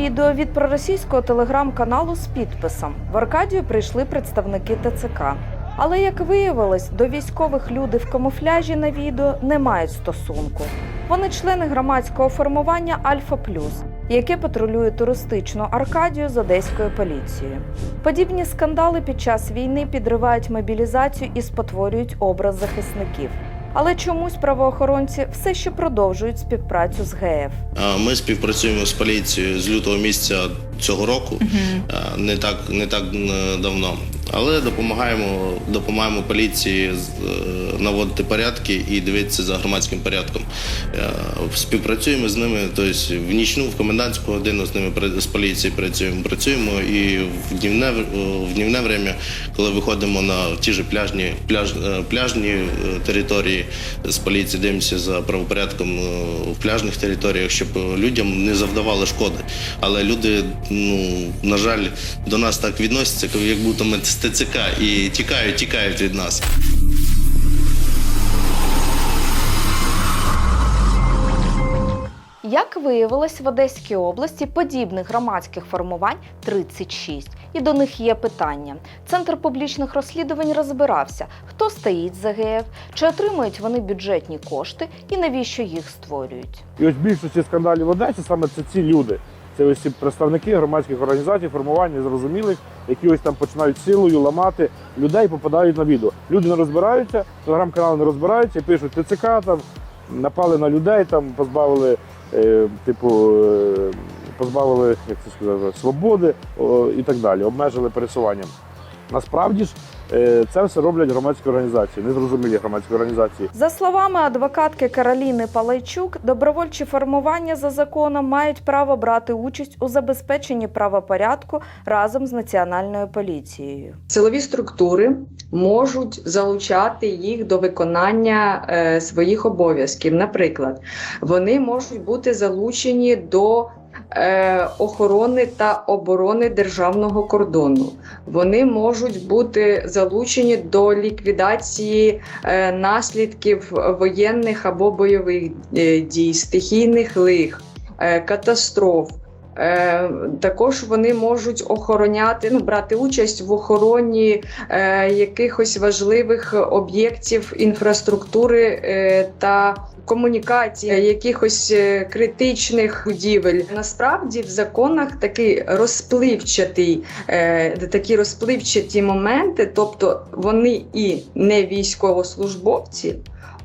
Відео від проросійського телеграм-каналу з підписом. В Аркадію прийшли представники ТЦК. Але як виявилось, до військових люди в камуфляжі на відео не мають стосунку. Вони члени громадського формування Альфа Плюс, яке патрулює туристичну Аркадію з одеською поліцією. Подібні скандали під час війни підривають мобілізацію і спотворюють образ захисників. Але чомусь правоохоронці все ще продовжують співпрацю з ГФ. Ми співпрацюємо з поліцією з лютого місяця цього року, а, не так не так е, давно. Але допомагаємо, допомагаємо поліції е, наводити порядки і дивитися за громадським порядком. Е, Співпрацюємо з ними, тобто в нічну, в комендантську годину з ними з поліцією працюємо. Працюємо і в днівне в- днівне время, коли виходимо на ті ж пляжні пляж, е, пляжні території з поліції, дивимося за правопорядком в пляжних територіях, щоб людям не завдавали шкоди. Але люди, ну на жаль, до нас так відносяться, як будто ми ТЦК і тікають, тікають від нас. Як виявилось, в Одеській області подібних громадських формувань 36. І до них є питання. Центр публічних розслідувань розбирався, хто стоїть за ГФ, чи отримують вони бюджетні кошти і навіщо їх створюють. І ось більшості скандалів в Одесі саме це ці люди. Це ось ці представники громадських організацій, формувань незрозумілих, які ось там починають силою ламати людей, попадають на відео. Люди не розбираються, телеграм-канали не розбираються, пишуть ТЦК там напали на людей, там позбавили, е, типу, е, позбавили, як це сказати, свободи о, і так далі, обмежили пересуванням. Насправді ж це все роблять громадські організації, незрозумілі громадські організації. За словами адвокатки Кароліни Палайчук, добровольчі формування за законом мають право брати участь у забезпеченні правопорядку разом з національною поліцією. Силові структури можуть залучати їх до виконання е, своїх обов'язків. Наприклад, вони можуть бути залучені до е, охорони та оборони державного кордону. Вони можуть бути залучені до ліквідації е, наслідків воєнних або бойових е, дій, стихійних лих, е, катастроф. Е, Також вони можуть охороняти, ну брати участь в охороні е, якихось важливих об'єктів інфраструктури е, та комунікації, якихось е, критичних будівель. Насправді в законах такий розпливчатий, е, такі розпливчаті моменти, тобто вони і не військовослужбовці.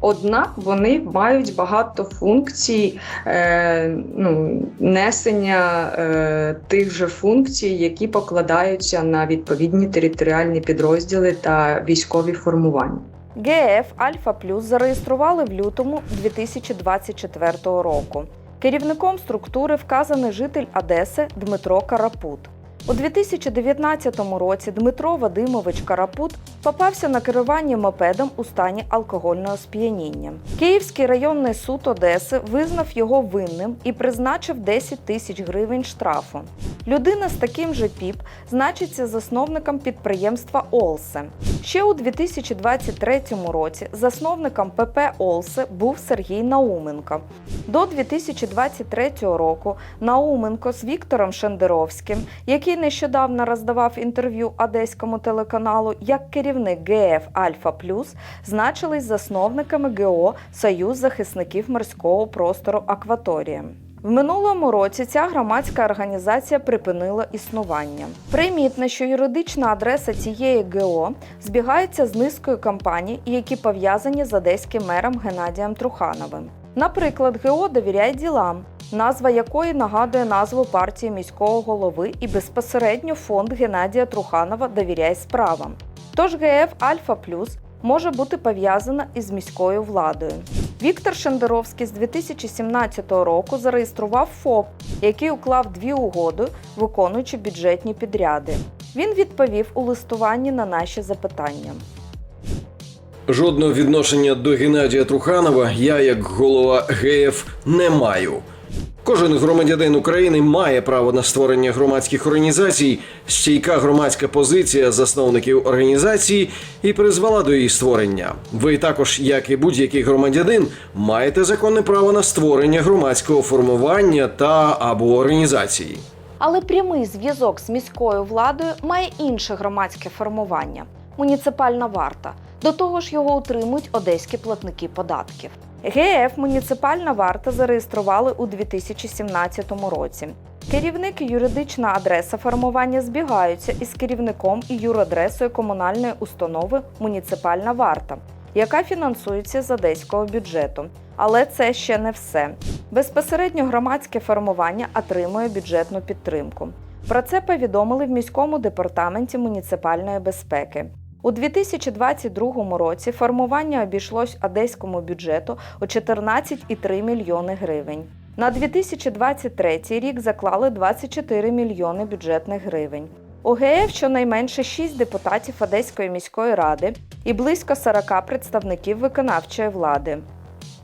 Однак вони мають багато функцій е, ну, несення е, тих же функцій, які покладаються на відповідні територіальні підрозділи та військові формування. ГФ Альфа Плюс зареєстрували в лютому 2024 року. Керівником структури вказаний житель Одеси Дмитро Карапут. У 2019 році Дмитро Вадимович Карапут попався на керування мопедом у стані алкогольного сп'яніння. Київський районний суд Одеси визнав його винним і призначив 10 тисяч гривень штрафу. Людина з таким же ПІП значиться засновником підприємства Олсе. Ще у 2023 році засновником ПП Олсе був Сергій Науменко. До 2023 року Науменко з Віктором Шендеровським, який нещодавно роздавав інтерв'ю одеському телеканалу як керівник ГФ Альфа Плюс, значились засновниками ГО Союз захисників морського простору Акваторія. В минулому році ця громадська організація припинила існування. Примітно, що юридична адреса цієї ГО збігається з низкою компаній, які пов'язані з одеським мером Геннадієм Трухановим. Наприклад, ГО довіряє ділам, назва якої нагадує назву партії міського голови і безпосередньо фонд Геннадія Труханова довіряє справам. Тож ГФ Альфа Плюс може бути пов'язана із міською владою. Віктор Шендеровський з 2017 року зареєстрував ФОП, який уклав дві угоди, виконуючи бюджетні підряди. Він відповів у листуванні на наші запитання. Жодного відношення до Геннадія Труханова я, як голова ГФ, не маю. Кожен громадянин України має право на створення громадських організацій. Стійка громадська позиція засновників організації і призвела до її створення. Ви також, як і будь-який громадянин, маєте законне право на створення громадського формування та або організації. Але прямий зв'язок з міською владою має інше громадське формування муніципальна варта. До того ж, його утримують одеські платники податків. ГФ Муніципальна варта зареєстрували у 2017 році. Керівник і юридична адреса формування збігаються із керівником і юрадресою комунальної установи Муніципальна варта, яка фінансується з одеського бюджету. Але це ще не все. Безпосередньо громадське формування отримує бюджетну підтримку. Про це повідомили в міському департаменті муніципальної безпеки. У 2022 році формування обійшлось одеському бюджету у 14,3 мільйони гривень. На 2023 рік заклали 24 мільйони бюджетних гривень. У ГФ щонайменше 6 депутатів Одеської міської ради і близько 40 представників виконавчої влади.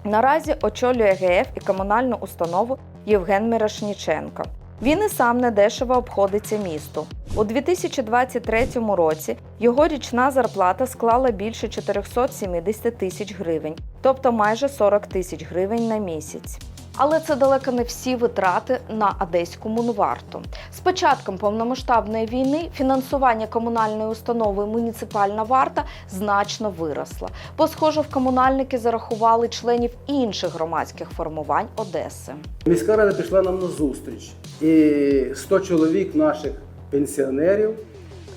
Наразі очолює ГФ і комунальну установу Євген Мирошніченко. Він і сам недешево обходиться місту. У 2023 році його річна зарплата склала більше 470 тисяч гривень, тобто майже 40 тисяч гривень на місяць. Але це далеко не всі витрати на одеську мунварту. З початком повномасштабної війни фінансування комунальної установи Муніципальна варта значно виросло, бо, схоже, в комунальники зарахували членів інших громадських формувань Одеси. Міська рада пішла нам на зустріч, і 100 чоловік наших пенсіонерів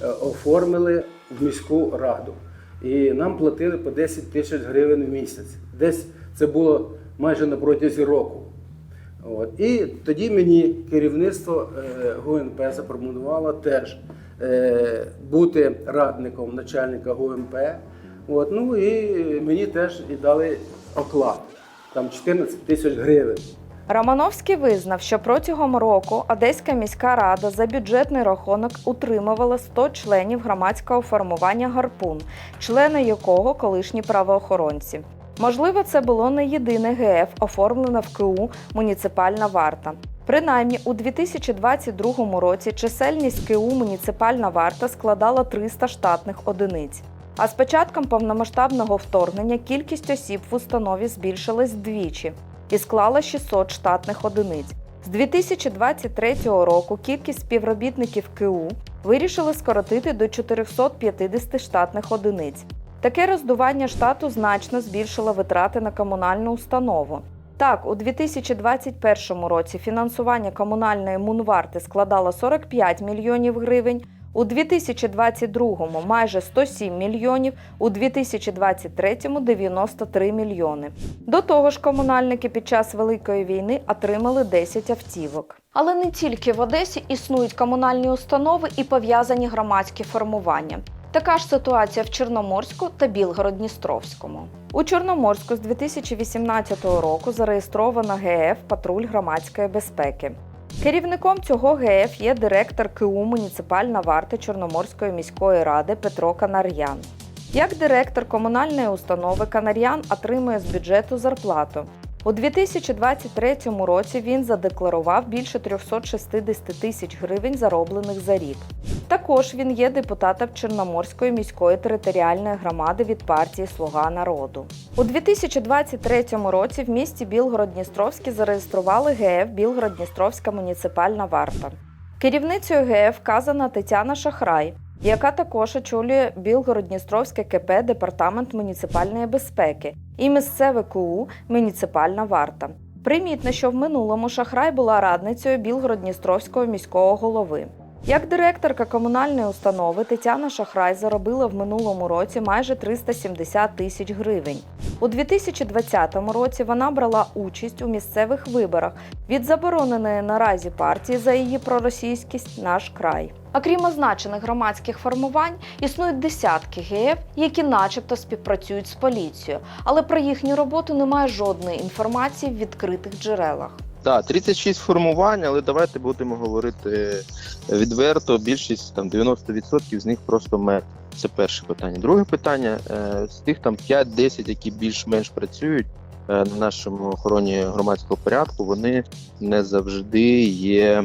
е, оформили в міську раду. І нам платили по 10 тисяч гривень в місяць. Десь це було майже на протязі року. От. І тоді мені керівництво е, ГУНП запропонувало теж е, бути радником начальника ГУНП. От. Ну і мені теж і дали оклад, там 14 тисяч гривень. Романовський визнав, що протягом року Одеська міська рада за бюджетний рахунок утримувала 100 членів громадського формування Гарпун, члени якого колишні правоохоронці. Можливо, це було не єдине ГФ, оформлене в КУ Муніципальна варта. Принаймні, у 2022 році чисельність КУ Муніципальна варта складала 300 штатних одиниць. А з початком повномасштабного вторгнення кількість осіб в установі збільшилась вдвічі і склала 600 штатних одиниць. З 2023 року кількість співробітників КУ вирішили скоротити до 450 штатних одиниць. Таке роздування штату значно збільшило витрати на комунальну установу. Так, у 2021 році фінансування комунальної мунварти складало 45 мільйонів гривень, у 2022 майже 107 мільйонів, у 2023 93 мільйони. До того ж, комунальники під час Великої війни отримали 10 автівок. Але не тільки в Одесі існують комунальні установи і пов'язані громадські формування. Така ж ситуація в Чорноморську та Білгород-Дністровському. У Чорноморську з 2018 року зареєстровано ГФ Патруль громадської безпеки. Керівником цього ГФ є директор КУ Муніципальна варта Чорноморської міської ради Петро Канар'ян. Як директор комунальної установи Канар'ян отримує з бюджету зарплату. У 2023 році він задекларував більше 360 тисяч гривень, зароблених за рік. Також він є депутатом Чорноморської міської територіальної громади від партії Слуга народу. У 2023 році в місті Білгород-Дністровський зареєстрували ГФ Білгород-Дністровська муніципальна варта. Керівницею ГФ вказана Тетяна Шахрай, яка також очолює Білгород-Дністровське КП Департамент муніципальної безпеки і місцеве КУ Муніципальна варта. Примітно, що в минулому Шахрай була радницею Білгород-Дністровського міського голови. Як директорка комунальної установи Тетяна Шахрай заробила в минулому році майже 370 тисяч гривень. У 2020 році вона брала участь у місцевих виборах від забороненої наразі партії за її проросійськість наш край. Окрім означених громадських формувань, існують десятки ГФ, які начебто співпрацюють з поліцією, але про їхню роботу немає жодної інформації в відкритих джерелах. Так, 36 формувань, але давайте будемо говорити відверто. Більшість там 90% з них просто мертві. Це перше питання. Друге питання: е, з тих там 5-10, які більш-менш працюють, на нашому охороні громадського порядку, вони не завжди є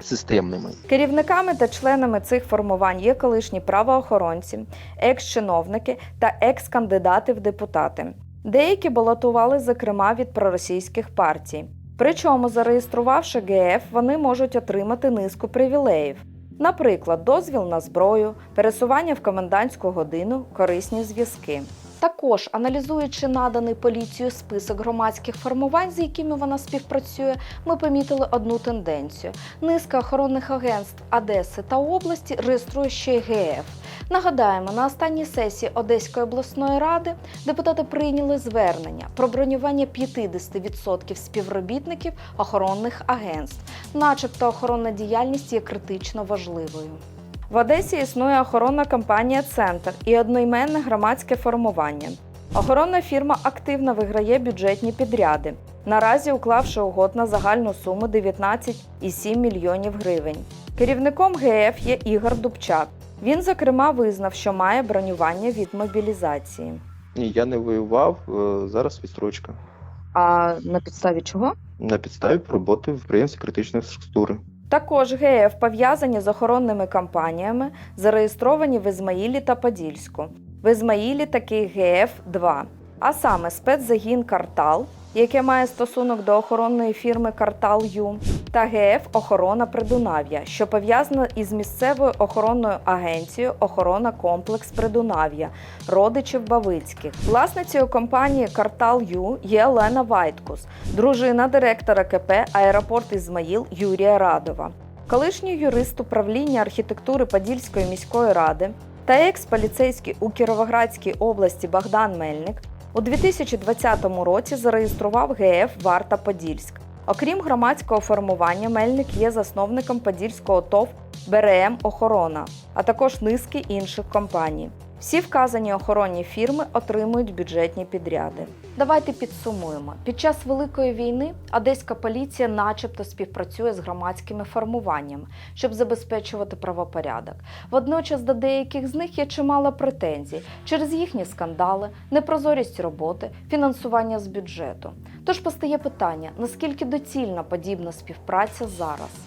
системними. Керівниками та членами цих формувань є колишні правоохоронці, екс-чиновники та екс-кандидати в депутати. Деякі балотували, зокрема, від проросійських партій. Причому, зареєструвавши ГФ, вони можуть отримати низку привілеїв. Наприклад, дозвіл на зброю, пересування в комендантську годину, корисні зв'язки. Також, аналізуючи наданий поліцією список громадських формувань, з якими вона співпрацює, ми помітили одну тенденцію: низка охоронних агентств Одеси та області реєструє ще й ГФ. Нагадаємо, на останній сесії Одеської обласної ради депутати прийняли звернення про бронювання 50% співробітників охоронних агентств, начебто охоронна діяльність є критично важливою. В Одесі існує охоронна компанія Центр і одноіменне громадське формування. Охоронна фірма активно виграє бюджетні підряди, наразі уклавши угод на загальну суму 19,7 мільйонів гривень. Керівником ГФ є Ігор Дубчак. Він, зокрема, визнав, що має бронювання від мобілізації. Ні, я не воював, е, зараз відстрочка. А на підставі чого? На підставі роботи в підприємстві критичної структури. Також ГФ пов'язані з охоронними компаніями, зареєстровані в Ізмаїлі та Подільську. В Ізмаїлі такий ГФ 2 а саме спецзагін Картал, яке має стосунок до охоронної фірми Картал Ю, та ГФ Охорона Придунав'я, що пов'язана із місцевою охоронною агенцією Охорона Комплекс Придунав'я, родичів Бавицьких. Власницею компанії Картал Ю є Олена Вайткус, дружина директора КП Аеропорт Ізмаїл Юрія Радова. Колишній юрист управління архітектури Подільської міської ради та екс-поліцейський у Кіровоградській області Богдан Мельник у 2020 році зареєстрував ГФ Варта Подільськ. Окрім громадського формування, Мельник є засновником Подільського ТОВ БРМ Охорона, а також низки інших компаній. Всі вказані охоронні фірми отримують бюджетні підряди. Давайте підсумуємо. Під час Великої війни одеська поліція начебто співпрацює з громадськими формуваннями, щоб забезпечувати правопорядок. Водночас до деяких з них є чимало претензій через їхні скандали, непрозорість роботи, фінансування з бюджету. Тож постає питання, наскільки доцільна подібна співпраця зараз.